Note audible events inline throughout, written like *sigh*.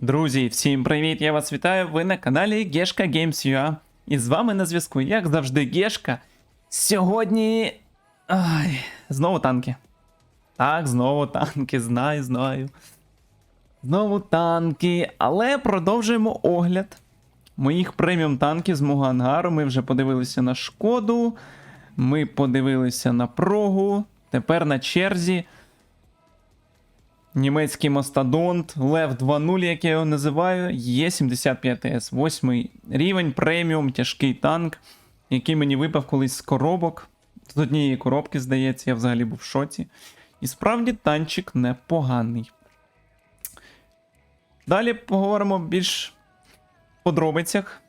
Друзі, всім привіт! Я вас вітаю. Ви на каналі Гешка Games.ua. І з вами на зв'язку, як завжди, Гешка. Сьогодні. Ай, знову танки. Так, знову танки, знаю, знаю. Знову танки. Але продовжуємо огляд моїх преміум танків з мого ангару. Ми вже подивилися на шкоду. Ми подивилися на прогу. Тепер на черзі. Німецький мастодонт, Лев 2.0, як я його називаю, є 75С. Восьмий рівень, преміум, тяжкий танк, який мені випав колись з коробок. З однієї коробки, здається, я взагалі був в шоці. І справді танчик непоганий. Далі поговоримо більш подробицях.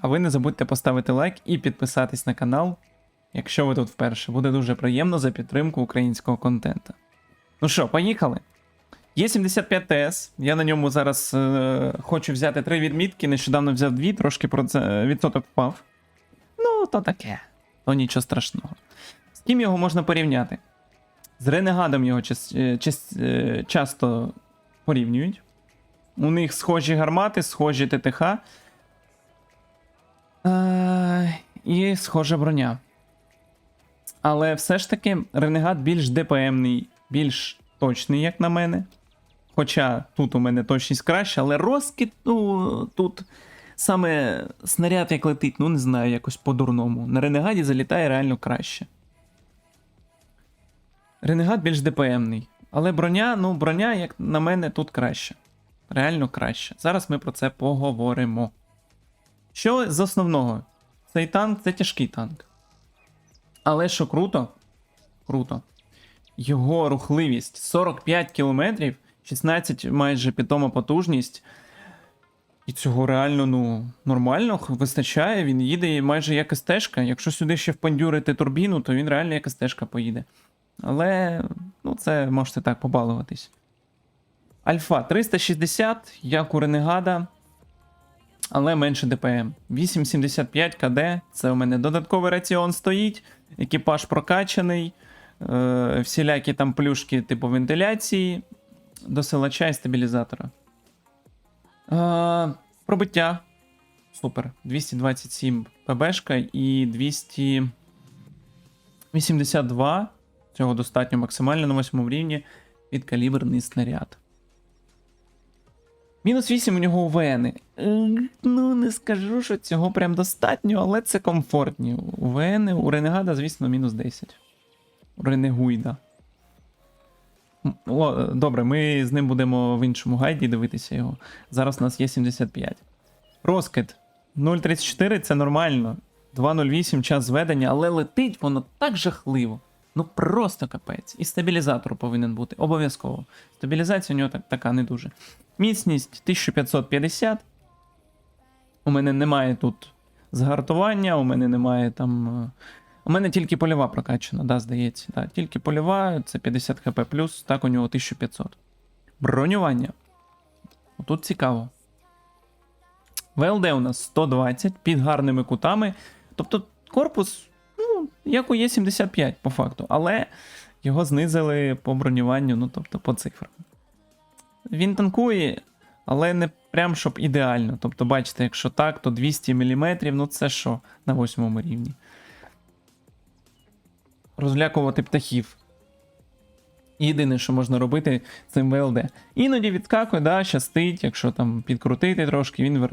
А ви не забудьте поставити лайк і підписатись на канал, якщо ви тут вперше. Буде дуже приємно за підтримку українського контенту. Ну що, поїхали? Є 75ТС. Я на ньому зараз е, хочу взяти три відмітки. Нещодавно взяв дві, трошки про це е, відсоток впав. Ну, то таке. То нічого страшного. З ким його можна порівняти? З Ренегадом його час, е, час, е, часто порівнюють. У них схожі гармати, схожі ТТХ. Е, і схожа броня. Але все ж таки Ренегат більш ДПМний, більш точний, як на мене. Хоча тут у мене точність краща, але розкид, ну, тут саме снаряд як летить, ну не знаю, якось по-дурному. На Ренегаді залітає реально краще. Ренегат більш ДПМний. Але броня, ну, броня, як на мене, тут краще. Реально краще. Зараз ми про це поговоримо. Що з основного? Цей танк це тяжкий танк. Але що круто? Круто. Його рухливість 45 км, 16 майже питома потужність. І цього реально, ну, нормально вистачає. Він їде майже як стежка. Якщо сюди ще впандюрити турбіну, то він реально як стежка поїде. Але, ну, це можете так побалуватись. Альфа 360, як у Ренегада, але менше ДПМ. 875 КД. Це у мене додатковий раціон стоїть, екіпаж прокачаний, е, всілякі там плюшки типу вентиляції, досилача і стабілізатора. Е, пробиття. Супер. 227 ПБшка і 282. Цього достатньо максимально на 8 рівні підкаліберний снаряд. Мінус 8 у нього УВН. Ну, не скажу, що цього прям достатньо, але це комфортні. УВН у Ренегада, звісно, мінус 10. У Ренегуйда. О, добре, ми з ним будемо в іншому гайді дивитися його. Зараз у нас є 75. Розкид 0.34 це нормально. 2.08 час зведення, але летить воно так жахливо. Ну просто капець. І стабілізатор повинен бути. Обов'язково. Стабілізація у нього так, така не дуже. Міцність 1550. У мене немає тут згартування, у мене немає там. У мене тільки польова прокачана, да, здається. Да, тільки польова, це 50 хп, плюс, так у нього 1500. Бронювання. Тут цікаво. ВЛД у нас 120 під гарними кутами. Тобто корпус, ну, як у Є75 по факту, але його знизили по бронюванню, ну тобто по цифрам. Він танкує, але не прям щоб ідеально. Тобто, бачите, якщо так, то 200 мм, ну це що на восьмому рівні. Розлякувати птахів. Єдине, що можна робити цим ВЛД. Іноді відскакує, да, щастить, якщо там підкрутити трошки, він е,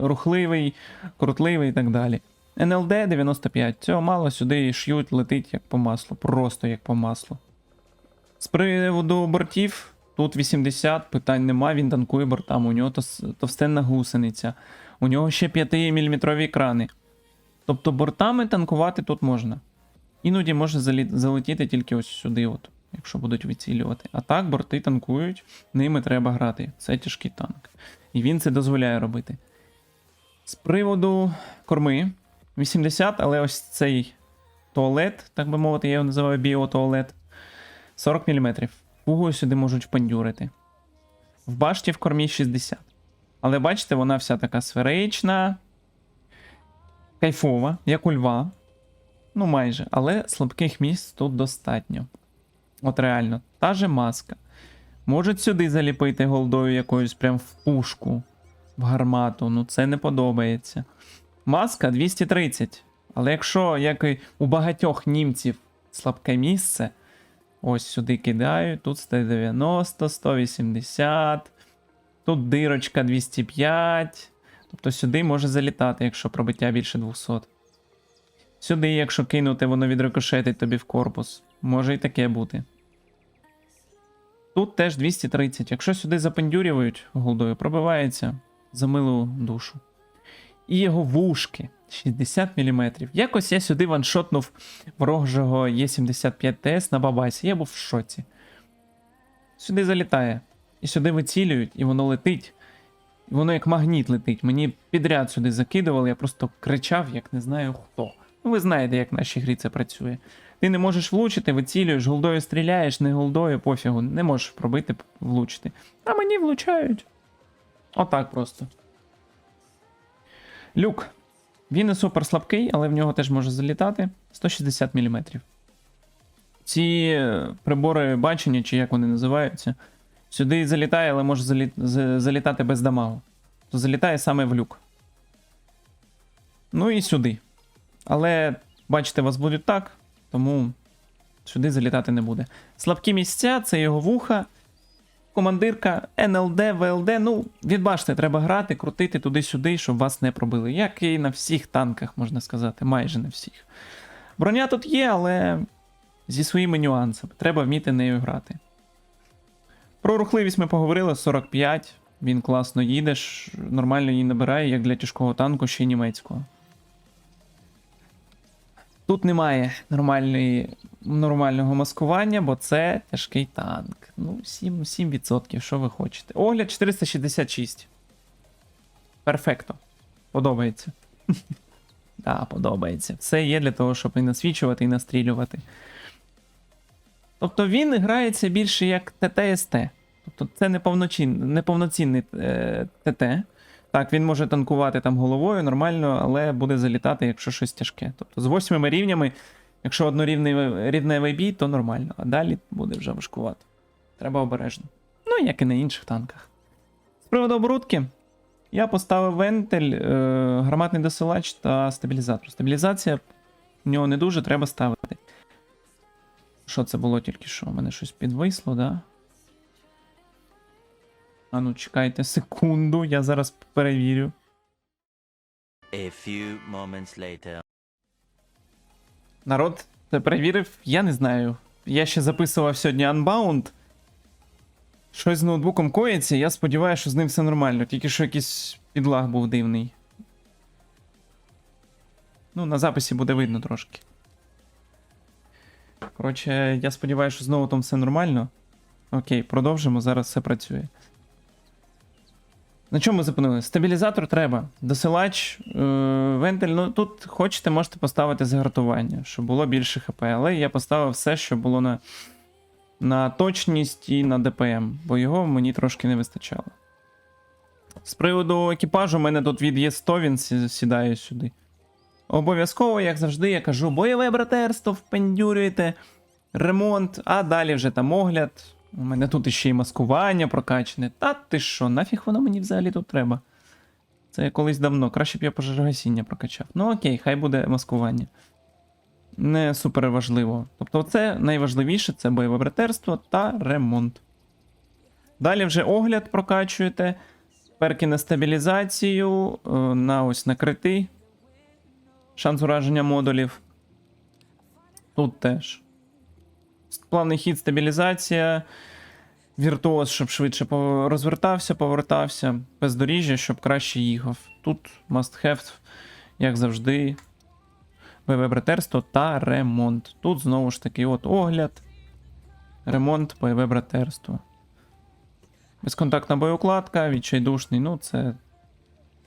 рухливий, крутливий і так далі. НЛД 95. Цього мало сюди ш'ють, летить як по маслу. Просто як по маслу. З приводу бортів, тут 80, питань нема, він танкує бортами. У нього товстенна гусениця. У нього ще 5-мм екрани. Тобто бортами танкувати тут можна. Іноді може залетіти тільки ось сюди, от, якщо будуть вицілювати. А так, борти танкують, ними треба грати. Це тяжкий танк. І він це дозволяє робити. З приводу корми 80, але ось цей туалет, так би мовити, я його називаю біотуалет. 40 мм. Фугою сюди можуть впандюрити. В башті в кормі 60. Але бачите, вона вся така сферична, кайфова, як у льва. Ну, майже, але слабких місць тут достатньо. От реально, та же маска. Можуть сюди заліпити голдою якоюсь прям в пушку, в гармату. Ну це не подобається. Маска 230. Але якщо, як і у багатьох німців, слабке місце, ось сюди кидаю, тут 190, 180, тут дирочка 205. Тобто сюди може залітати, якщо пробиття більше 200. Сюди, якщо кинути, воно відрикошетить тобі в корпус. Може і таке бути. Тут теж 230. Якщо сюди запендюрюють голдою, пробивається за милу душу. І його вушки 60 мм. Якось я сюди ваншотнув ворожого Є75ТС на бабасі. Я був в шоці. Сюди залітає. І сюди вицілюють, і воно летить. І воно як магніт летить. Мені підряд сюди закидували, я просто кричав, як не знаю хто. Ну, ви знаєте, як в нашій грі це працює. Ти не можеш влучити, вицілюєш, голдою стріляєш, не голдою, пофігу, не можеш пробити, влучити. А мені влучають. Отак просто. Люк. Він не супер слабкий, але в нього теж може залітати 160 мм. Ці е, прибори бачення, чи як вони називаються, сюди залітає, але може залі... залітати без дамагу. То залітає саме в люк. Ну і сюди. Але, бачите, вас будуть так, тому сюди залітати не буде. Слабкі місця це його вуха, командирка, НЛД, ВЛД. Ну, відбачте, треба грати, крутити туди-сюди, щоб вас не пробили. Як і на всіх танках, можна сказати, майже на всіх. Броня тут є, але зі своїми нюансами. Треба вміти нею грати. Про рухливість ми поговорили 45. Він класно їде, нормально її набирає, як для тяжкого танку, ще й німецького. Тут немає нормальної, нормального маскування, бо це тяжкий танк. Ну, 7%, 7%, що ви хочете. Огляд 466. Перфекто. Подобається. *laughs* Так, подобається. Все є для того, щоб і насвічувати, і настрілювати. Тобто він грається більше як ТТСТ. Тобто це неповноцін, неповноцінний е, ТТ. Так, він може танкувати там головою нормально, але буде залітати, якщо щось тяжке. Тобто з восьмими рівнями, якщо однорівний рівневий бій, то нормально, а далі буде вже важкувати. Треба обережно. Ну, як і на інших танках. З приводу оборудки, я поставив вентиль, е, гарматний досилач та стабілізатор. Стабілізація в нього не дуже треба ставити. Що це було тільки що? У мене щось підвисло, да? А ну, чекайте секунду, я зараз перевірю. A few moments later. Народ це перевірив, я не знаю. Я ще записував сьогодні Unbound. Щось з ноутбуком коїться, я сподіваюся, що з ним все нормально, тільки що якийсь підлаг був дивний. Ну, на записі буде видно трошки. Коротше, я сподіваюся, що знову там все нормально. Окей, продовжимо, зараз все працює. На чому ми зупинилися? Стабілізатор треба. Досилач, е, вентиль. Ну тут хочете, можете поставити загартування, щоб було більше ХП. Але я поставив все, що було на, на точність і на ДПМ, бо його мені трошки не вистачало. З приводу екіпажу, у мене тут від Є100 він сідає сюди. Обов'язково, як завжди, я кажу, бойове братерство, впендюрюєте, ремонт, а далі вже там огляд. У мене тут іще й маскування прокачане. Та ти що, нафіг воно мені взагалі тут треба? Це колись давно. Краще б я пожежогасіння прокачав. Ну окей, хай буде маскування. Не супер важливо. Тобто, це найважливіше це бойове братерство та ремонт. Далі вже огляд прокачуєте. Перки на стабілізацію, е, на ось на крити. Шанс ураження модулів. Тут теж. Плавний хід, стабілізація. Віртуоз, щоб швидше розвертався, повертався. Бездоріжжя, щоб краще їхав. Тут must have, як завжди. БВ братерство та ремонт. Тут знову ж таки от огляд. Ремонт, бойове братерство. Безконтактна боєукладка, відчайдушний. Ну, це.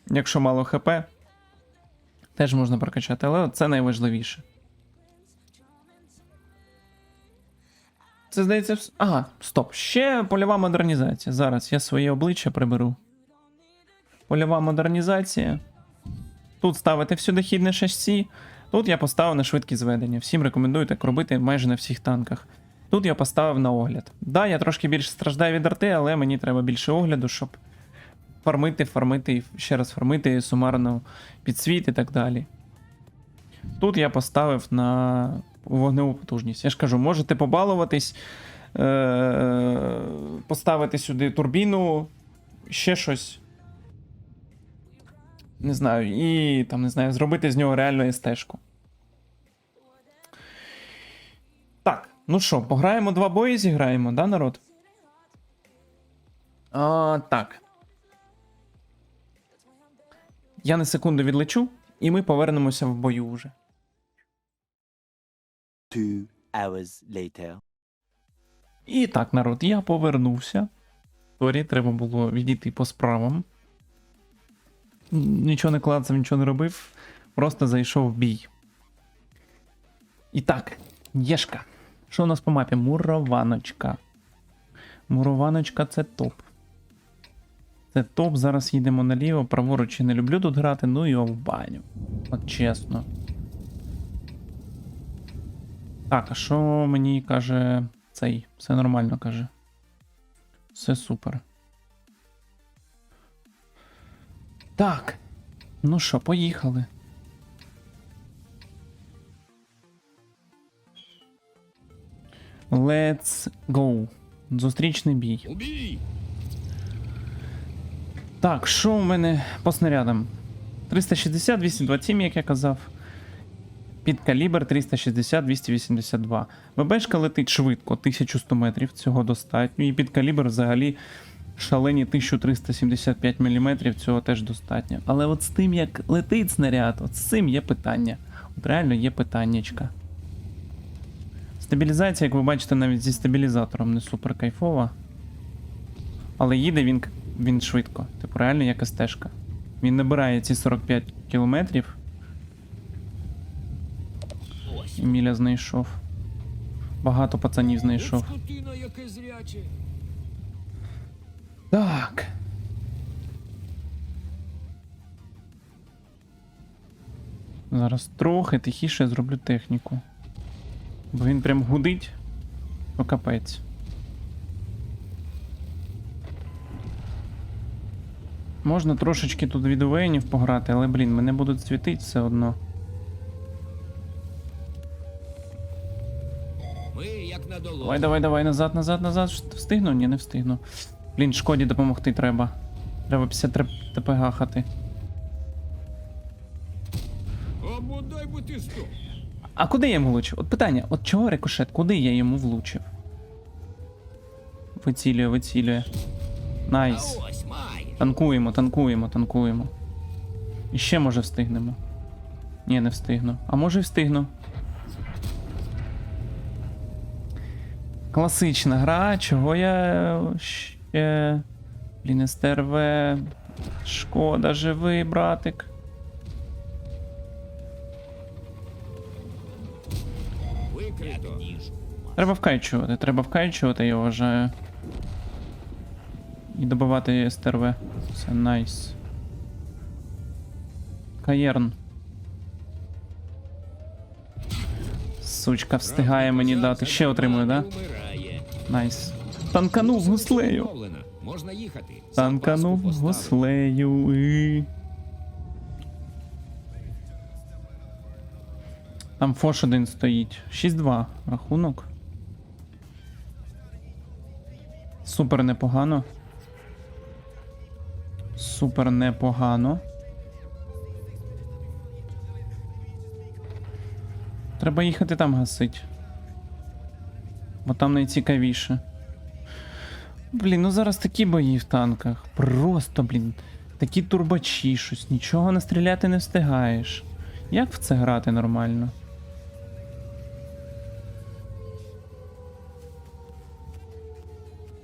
Якщо мало ХП, теж можна прокачати, але це найважливіше. Це здається. вс- Ага, стоп. Ще польова модернізація. Зараз я своє обличчя приберу. Польова модернізація. Тут ставите всюдохідне шасі. Тут я поставив на швидкість зведення. Всім рекомендую так робити майже на всіх танках. Тут я поставив на огляд. Да, я трошки більше страждаю від арти, але мені треба більше огляду, щоб фармити, фармити і ще раз фармити сумарно підсвіт і так далі. Тут я поставив на вогневу потужність. Я ж кажу, можете побалуватись, е- поставити сюди турбіну, ще щось. Не знаю, і там, не знаю, зробити з нього реально естежку. Так, ну що, пограємо два бої, зіграємо, да, народ? А, так. Я на секунду відлечу, і ми повернемося в бою вже. Two hours later. І так, народ, я повернувся. Торі, треба було відійти по справам. Нічого не клацав, нічого не робив. Просто зайшов в бій. І так, Єшка. Що у нас по мапі? Мурованочка. Мурованочка це топ. Це топ. Зараз їдемо наліво. Праворуч я не люблю тут грати, ну його в баню. От чесно. Так, а що мені каже цей? Все нормально каже. Все супер. Так. Ну що, поїхали. Let's go. Зустрічний бій. Убій! Так, що у мене по снарядам? 360, 227, як я казав. Під калібр 360, 282. ББшка летить швидко, 1100 метрів, цього достатньо. І під калібр взагалі шалені 1375 мм, цього теж достатньо. Але от з тим, як летить снаряд, от з цим є питання. От реально є питаннячка. Стабілізація, як ви бачите, навіть зі стабілізатором не супер кайфова. Але їде він, він швидко. Типу, реально як стежка. Він набирає ці 45 кілометрів. Еміля знайшов. Багато пацанів знайшов. Так. Зараз трохи тихіше зроблю техніку. Бо він прям гудить. Ну капець. Можна трошечки тут від увейнів пограти, але, блін, мене будуть світити все одно. Давай, давай, давай, назад, назад, назад. Встигну? Ні, не встигну. Блін, шкоді допомогти треба. Треба 53 ТП гахати. А куди я йому влучив? От питання, от чого рикошет? Куди я йому влучив? Вицілює, вицілює. Найс. Танкуємо, танкуємо, танкуємо. І ще може встигнемо. Ні, не встигну. А може і встигну. Класична гра, чого я ще. Блін, СТРВ. Шкода, живий, братик. Треба вкайчувати, треба вкайчувати, я вважаю. І добивати СТРВ. Це найс. Каєрн. Сучка встигає мені дати. Ще отримую, да? Найс. Танканув гуслею. Можна їхати. Танканув гуслею. І... Там Фош один стоїть. 6-2 рахунок. Супер непогано. Супер непогано. Треба їхати там гасить. Бо там найцікавіше. Блін, ну зараз такі бої в танках. Просто, блін. Такі турбачі, щось, нічого настріляти не встигаєш. Як в це грати нормально?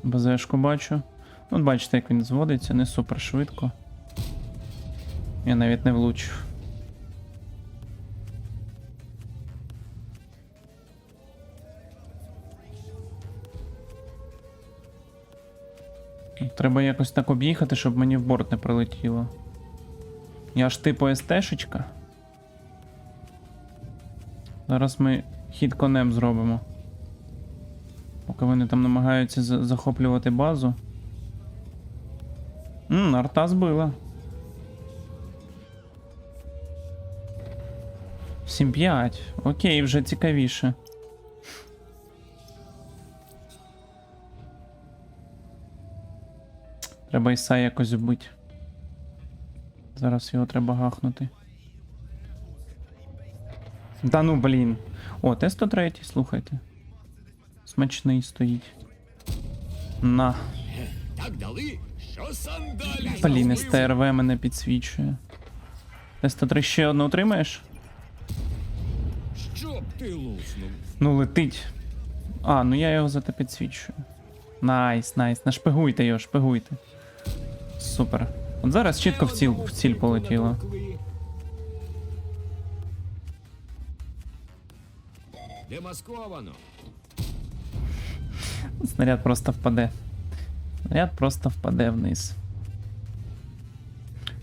БЗшку бачу. От бачите, як він зводиться, не супер швидко. Я навіть не влучив. Треба якось так об'їхати, щоб мені в борт не прилетіло. Я ж типу СТшечка. Зараз ми хід конем зробимо. Поки вони там намагаються захоплювати базу. Ммм, арта збила. 7-5. Окей, вже цікавіше. Треба Іса якось вбити. Зараз його треба гахнути. Да ну блін. О, Т-103, слухайте. Смачний стоїть. На. Так дали, що сандалі Блін. СТРВ мене підсвічує. Т-103 ще одну отримаєш? Щоб ти луснув. Ну, летить. А, ну я його зате підсвічую. Найс, найс. Нашпигуйте його, шпигуйте. Супер. От зараз чітко в ціль, в ціль полетіло. Демасковано. Снаряд просто впаде. Снаряд просто впаде вниз.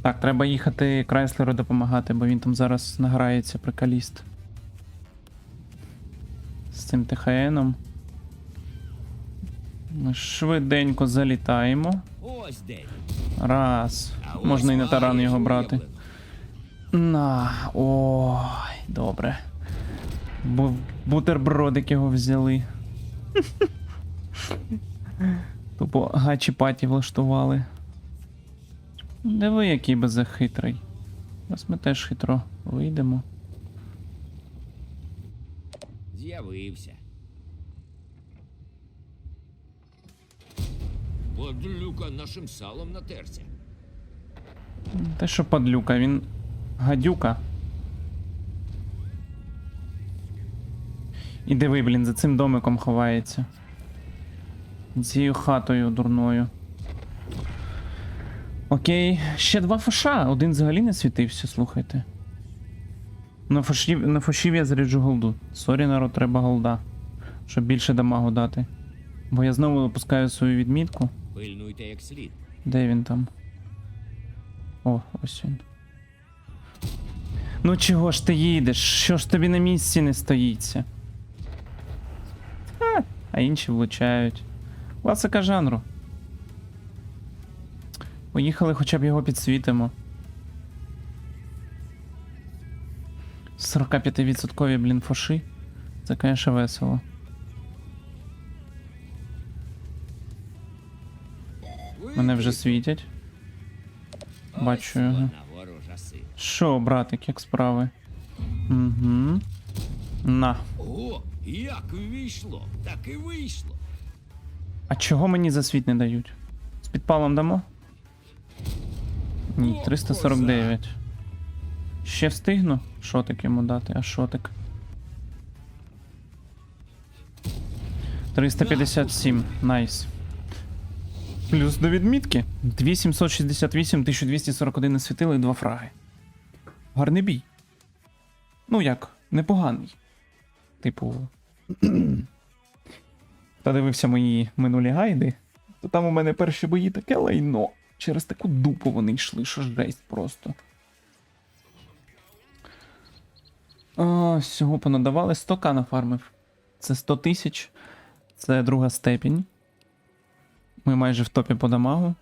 Так, треба їхати Крайслеру допомагати, бо він там зараз награється приколіст. З цим ТХНом. Швиденько залітаємо. Ось де. Раз. Можна і на таран його брати. На. Ой, добре. Бу бутербродик його взяли. *laughs* Тупо гачі паті влаштували. Диви, який беззахитрий. Зараз ми теж хитро вийдемо. З'явився. Подлюка нашим салом натерся. Те, що падлюка, він гадюка. І диви, блін, за цим домиком ховається. Цією хатою дурною. Окей, ще два фоша. Один взагалі не світився, слухайте. На фошів, на фошів я заряджу голду. Сорі, народ, треба голда. Щоб більше дамагу дати. Бо я знову випускаю свою відмітку. Пильнуйте як слід. Де він там? О, ось він. Ну чого ж ти їдеш? Що ж тобі на місці не стоїться? А, а інші влучають. Класика жанру. Поїхали хоча б його підсвітимо. 45% блін фоши. Це, конечно, весело. Мене вже світять. Бачу його. Що, братик, як справи? Угу. На. О, як вийшло, так і вийшло. А чого мені за світ не дають? З підпалом дамо? Ні, 349. Ще встигну? Шотик йому дати, а шотик. 357. Найс. Плюс до відмітки. 2768, 1241 не світили і 2 фраги. Гарний бій. Ну як, непоганий. Типу. *clears throat* Та дивився мої минулі гайди, то там у мене перші бої таке лайно. Через таку дупу вони йшли, що жесть просто. А, всього понадавали 100к нафармив. Це 100 тисяч. Це друга степінь. Ми майже в топі по дамагу.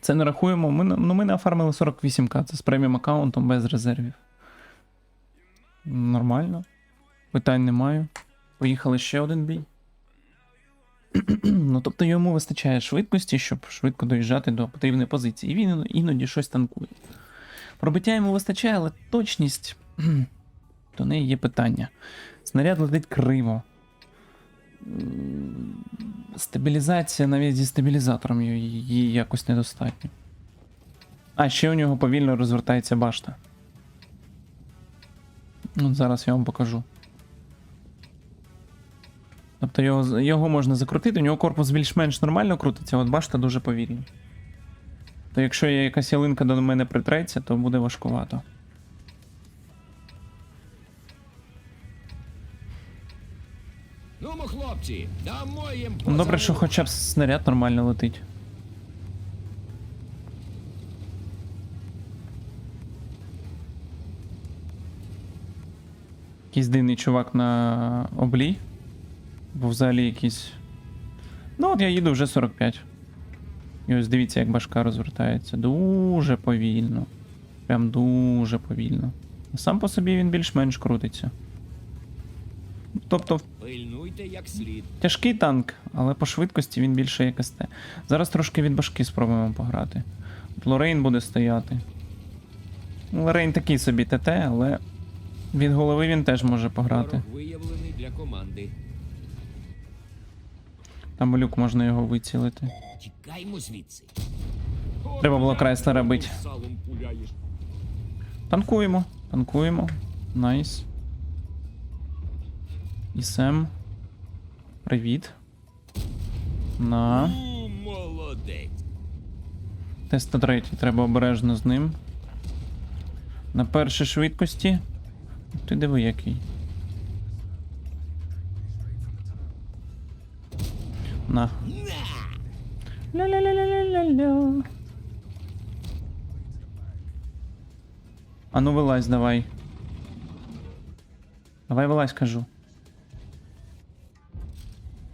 Це не рахуємо. Ми, ну, ми нафармили 48к. Це з преміум аккаунтом без резервів. Нормально. Питань не маю. Поїхали ще один бій. *clears throat* ну, тобто йому вистачає швидкості, щоб швидко доїжджати до потрібної позиції. І він іноді щось танкує. Пробиття йому вистачає, але точність. *clears throat* До неї є питання. Снаряд летить криво. Стабілізація навіть зі стабілізатором її якось недостатньо. А, ще у нього повільно розвертається башта. От зараз я вам покажу. Тобто його, його можна закрутити, у нього корпус більш-менш нормально крутиться, от башта дуже повільно. То якщо якась ялинка до мене притреться, то буде важкувато. Хлопці, дамо їм Ну, Добре, що хоча б снаряд нормально летить. Якийсь дивний чувак на облі. Типу, взагалі якісь. Ну, от я їду вже 45. І ось дивіться, як башка розвертається. Дуже повільно. Прям дуже повільно. Сам по собі він більш-менш крутиться. Тобто, Пильнуйте як слід. тяжкий танк, але по швидкості він більше як СТ. Зараз трошки від башки спробуємо пограти. От Лорейн буде стояти. Лорейн такий собі ТТ, але від голови він теж може пограти. Ворог виявлений для команди. Там люк можна його вицілити. Тікаймо звідси. Треба було Крайслера. Салом пуляєш. Танкуємо, танкуємо. Найс. І Сем. Привіт. На. Молодець. Т-103, треба обережно з ним. На першій швидкості. Ти диви який. На. Ля-ля-ля-ля-ля-ля-ля. А ну вилазь, давай. Давай вилазь, кажу.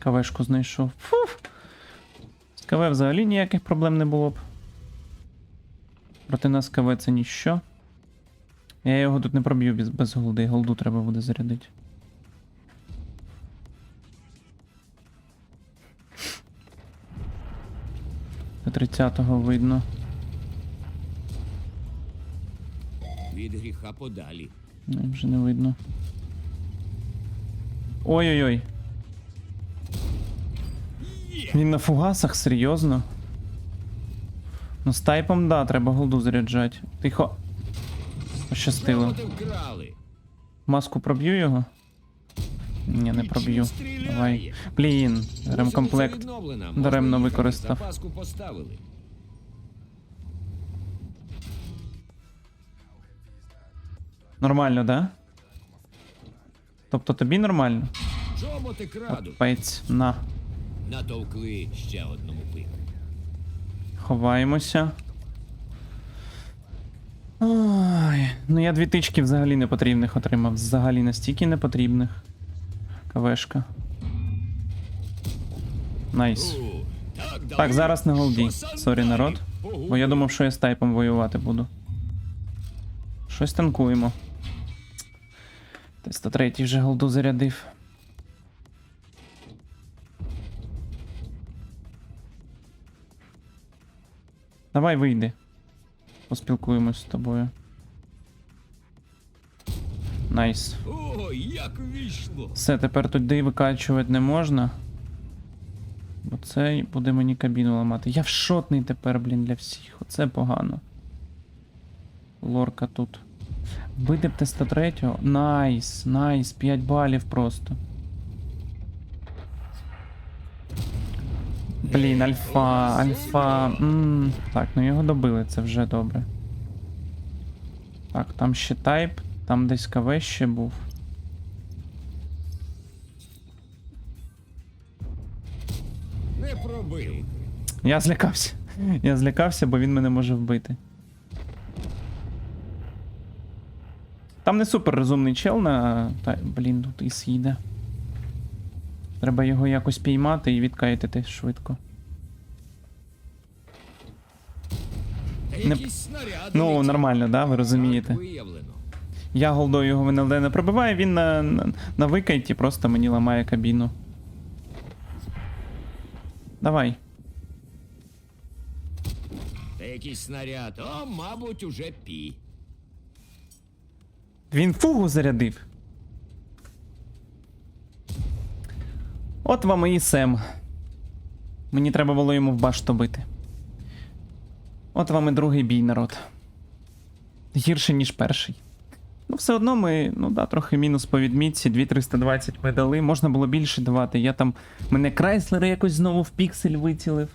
Кавешку знайшов. Фуф. З КВ взагалі ніяких проблем не було б. Проти нас КВ це ніщо. Я його тут не проб'ю без, без голди. Голду треба буде зарядити. До 30-го видно. Від гріха подалі. Ну, вже не видно. Ой-ой-ой. Він на фугасах, серйозно? Ну, з тайпом, да, треба голду заряджати. Тихо. Пощастило. Маску проб'ю його? Ні, не проб'ю. Давай. Блін, ремкомплект. Даремно використав. Нормально, да? Тобто тобі нормально? Чоботи краду. Пець, на. Натовкли ще одному пику. Ховаємося. Ой, ну я дві тички взагалі не потрібних отримав. Взагалі настільки не потрібних. Кавешка. Найс. Так, зараз на голді. Сорі, народ. Бо я думав, що я з тайпом воювати буду. Щось танкуємо. Т-103 вже голду зарядив. Давай вийди. Поспілкуємось з тобою. Найс. О, як вийшло. Все, тепер туди викачувати не можна. Бо це буде мені кабіну ламати. Я вшотний тепер, блін, для всіх. Оце погано. Лорка тут. Бити б Т-103. Найс, найс, 5 балів просто. Блін, альфа, альфа. м Так, ну його добили, це вже добре. Так, там ще тайп, там десь КВ ще був. Не пробив. Я злякався. Я злякався, бо він мене може вбити. Там не супер розумний чел на. Та, блін, тут іс їде. Треба його якось піймати і відкайтити швидко. Не- Ну, нормально, да, ви розумієте. Я голдою його в НЛД не пробиваю, він на, на, на викайті просто мені ламає кабіну. Давай. Та якийсь снаряд. О, мабуть, уже пі. Він фугу зарядив. От вам і Сем. Мені треба було йому в башту бити. От вам і другий бій, народ. Гірше, ніж перший. Ну, все одно ми, ну да, трохи мінус по відмітці. 2320 ми дали. Можна було більше давати. Я там. Мене Крайслер якось знову в піксель вицілив.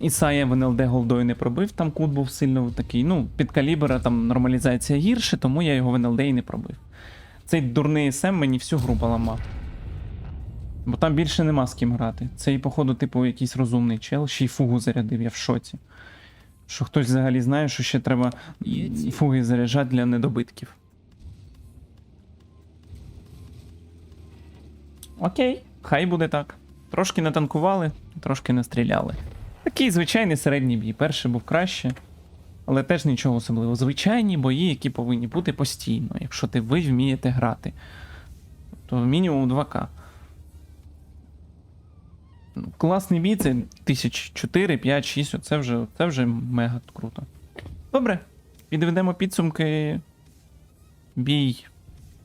Ісая в НЛД голдою не пробив, там кут був сильно такий. Ну, під калібра там нормалізація гірше, тому я його в НЛД і не пробив. Цей дурний СМ мені всю гру поламав. Бо там більше нема з ким грати. Цей, походу, типу, якийсь розумний чел, ще й фугу зарядив, я в шоці. Що хтось взагалі знає, що ще треба фуги заряджати для недобитків. Окей, Хай буде так. Трошки натанкували, трошки настріляли. Такий звичайний середній бій. Перший був краще, але теж нічого особливого. Звичайні бої, які повинні бути постійно, якщо ти ви вмієте грати. То мінімум 2К. Класний бій, це тисяч 4, 5, 6, це вже, це вже мега круто. Добре, підведемо підсумки. Бій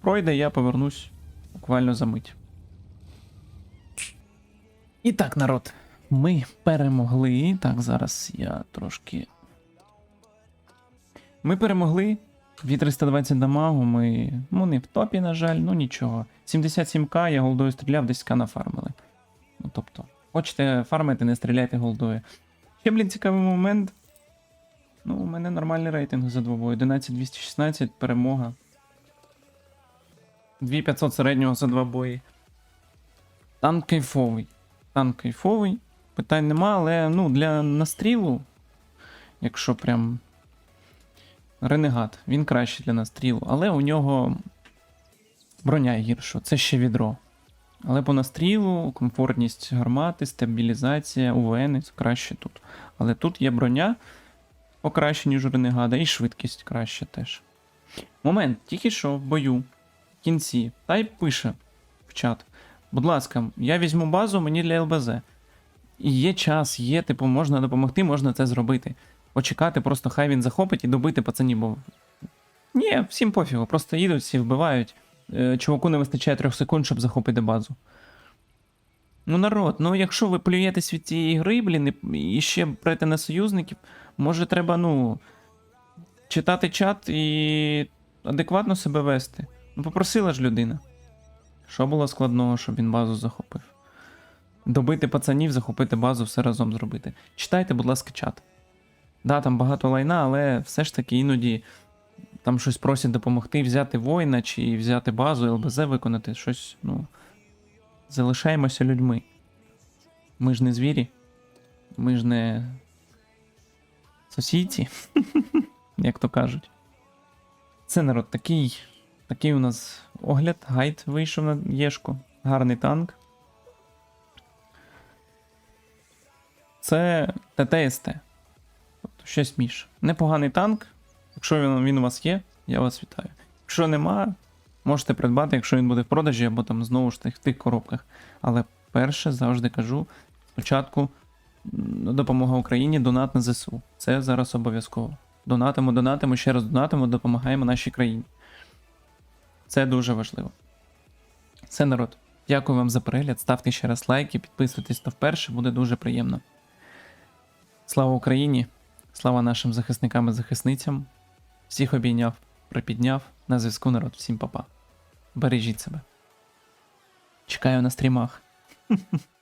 пройде, я повернусь буквально за мить. І так, народ, ми перемогли. Так, зараз я трошки. Ми перемогли. Від 320 дамагу ми. Ну, не в топі, на жаль, ну нічого. 77к, я голдою стріляв, 10к нафармили. Ну, тобто, хочете фармити, не стріляйте голдою. Ще, блін, цікавий момент. Ну, у мене нормальний рейтинг за двобою. 11216, перемога. 2500 середнього за два бої. Танк кайфовий. Танк кайфовий. Питань нема, але ну, для настрілу, якщо прям. Ренегат, він кращий для настрілу, але у нього броня гірша, це ще відро. Але по настрілу, комфортність гармати, стабілізація, УВН краще тут. Але тут є броня покраще, ніж у Ренегада, і швидкість краще теж. Момент, тільки що в бою, в кінці, Тайп пише в чат. Будь ласка, я візьму базу мені для ЛБЗ. І є час, є, типу, можна допомогти, можна це зробити. Почекати, просто хай він захопить і добити пацанів, бо. Ні, всім пофігу, просто їдуть, всі вбивають. Е, Чуваку не вистачає трьох секунд, щоб захопити базу. Ну, народ, ну якщо ви плюєтесь від цієї гри, блін, і ще прете на союзників, може треба, ну. Читати чат і адекватно себе вести. Ну, попросила ж людина. Що було складного, щоб він базу захопив? Добити пацанів, захопити базу, все разом зробити. Читайте, будь ласка, чат. Да, там багато лайна, але все ж таки іноді там щось просять допомогти взяти воїна чи взяти базу, ЛБЗ виконати, щось, ну. Залишаємося людьми. Ми ж не звірі. Ми ж не сусідці, *laughs* як то кажуть. Це народ такий. Такий у нас огляд, гайд вийшов на Єшку. Гарний танк. Це ТТСТ. Тобто щось між. Непоганий танк. Якщо він, він у вас є, я вас вітаю. Якщо нема, можете придбати, якщо він буде в продажі, або там знову ж тих, в тих коробках. Але перше завжди кажу: спочатку допомога Україні, донат на ЗСУ. Це зараз обов'язково. Донатимо, донатимо, ще раз донатимо, допомагаємо нашій країні. Це дуже важливо. Це народ. Дякую вам за перегляд. Ставте ще раз лайки, підписуйтесь на вперше, буде дуже приємно. Слава Україні! Слава нашим захисникам і захисницям. Всіх обійняв, припідняв. На зв'язку народ. Всім па-па. Бережіть себе. Чекаю на стрімах. *laughs*